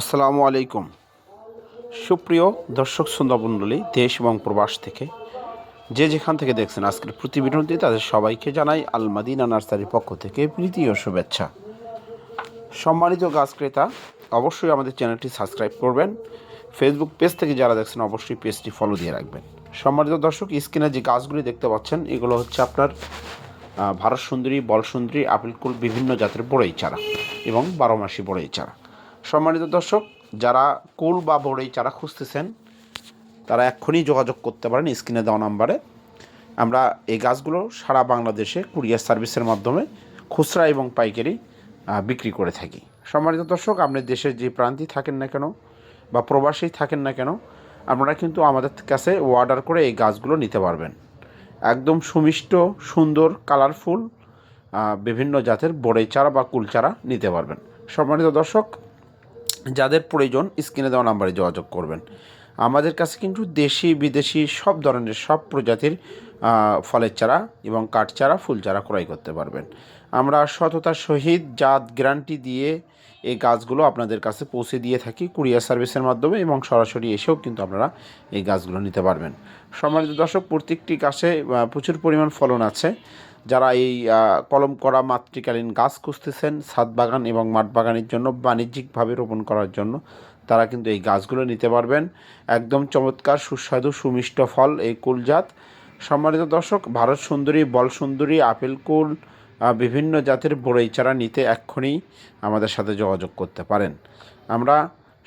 আসসালামু আলাইকুম। সুপ্রিয় দর্শক শ্রোতামণ্ডলী দেশ এবং প্রবাস থেকে যে যেখান থেকে দেখছেন আজকের প্রতিবেদনটি, তাদের সবাইকে জানাই আলমাদিনা নার্সারির পক্ষ থেকে প্রীতি ও শুভেচ্ছা। সম্মানিত গাছ ক্রেতা, অবশ্যই আমাদের চ্যানেলটি সাবস্ক্রাইব করবেন। ফেসবুক পেজ থেকে যারা দেখছেন, অবশ্যই পেজটি ফলো দিয়ে রাখবেন। সম্মানিত দর্শক, স্ক্রিনে যে গাছগুলি দেখতে পাচ্ছেন, এগুলো হচ্ছে আপনার ভারত সুন্দরী বল সুন্দরী আপেল বিভিন্ন জাতের বড়ই চারা এবং বারো মাসি বড়ই চারা। সম্মানিত দর্শক, যারা কুল বা বড়ই চারা খুঁজতেছেন, তারা এক্ষুনি যোগাযোগ করতে পারেন স্ক্রিনে দেওয়া নাম্বারে। আমরা এই গাছগুলো সারা বাংলাদেশে কুরিয়ার সার্ভিসের মাধ্যমে খুচরা এবং পাইকারি বিক্রি করে থাকি। সম্মানিত দর্শক, আপনি দেশের যে প্রান্তিই থাকেন না কেন বা প্রবাসী থাকেন না কেন, আপনারা কিন্তু আমাদের কাছে অর্ডার করে এই গাছগুলো নিতে পারবেন। একদম সুমিষ্ট, সুন্দর, কালারফুল বিভিন্ন জাতের বড়ই চারা বা কুল চারা নিতে পারবেন। সম্মানিত দর্শক যাদের প্রয়োজন স্ক্রিনে দেওয়া নাম্বারে যোগাযোগ করবেন। আমাদের কাছে কিন্তু দেশি, বিদেশি সব ধরনের সব প্রজাতির ফলের চারা এবং কাঠ চারা ফুল চারা ক্রয় করতে পারবেন। আমরা সততার সহিত জাত গ্যারান্টি দিয়ে এই গাছগুলো আপনাদের কাছে পৌঁছে দিয়ে থাকি কুরিয়ার সার্ভিসের মাধ্যমে এবং সরাসরি এসেও কিন্তু আপনারা এই গাছগুলো নিতে পারবেন। সম্মানিত দর্শক, প্রত্যেকটি গাছে প্রচুর পরিমাণ ফলন আছে। যারা এই কলম করা মাতৃকালীন গাছ খুঁজতেছেন ছাদ বাগান এবং মাঠ বাগানের জন্য বাণিজ্যিকভাবে রোপণ করার জন্য, তারা কিন্তু এই গাছগুলো নিতে পারবেন। একদম চমৎকার, সুস্বাদু, সুমিষ্ট ফল এই কুলজাত। সম্মানিত দর্শক, ভারত সুন্দরী, বল সুন্দরী, আপেল কুল বিভিন্ন জাতের বড়ই চারা নিতে এক্ষুনি আমাদের সাথে যোগাযোগ করতে পারেন। আমরা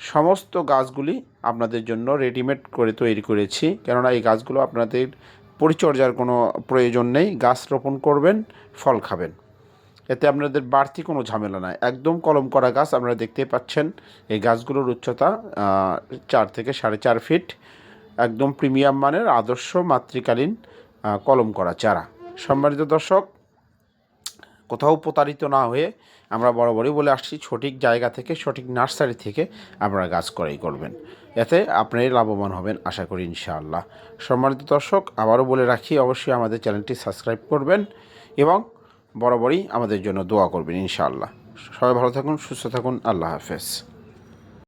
সমস্ত গাছগুলি আপনাদের জন্য রেডিমেড করে তৈরি করেছি। কেননা এই গাছগুলো আপনাদের পরিচর্যার কোনো প্রয়োজন নেই। গাছ রোপণ করবেন, ফল খাবেন। এতে আপনাদের বাড়তি কোনো ঝামেলা নাই। একদম কলম করা গাছ আপনারা দেখতে পাচ্ছেন, এই গাছগুলোর উচ্চতা চার থেকে সাড়ে চার ফিট। একদম প্রিমিয়াম মানের, আদর্শ মাতৃকালীন কলম করা চারা। সম্মানিত দর্শক কোথাও প্রতারিত না হয়ে আমরা বরাবরই বলে আসছি, সঠিক জায়গা থেকে, সঠিক নার্সারি থেকে আপনারা গাছ ক্রয় করবেন। এতে আপনি লাভবান হবেন, আশা করি ইনশাআল্লাহ। সম্মানিত দর্শক, আবারও বলে রাখি, অবশ্যই আমাদের চ্যানেলটি সাবস্ক্রাইব করবেন এবং বরাবরই আমাদের জন্য দোয়া করবেন ইনশাআল্লাহ। সবাই ভালো থাকুন, সুস্থ থাকুন, আল্লাহ হাফেজ।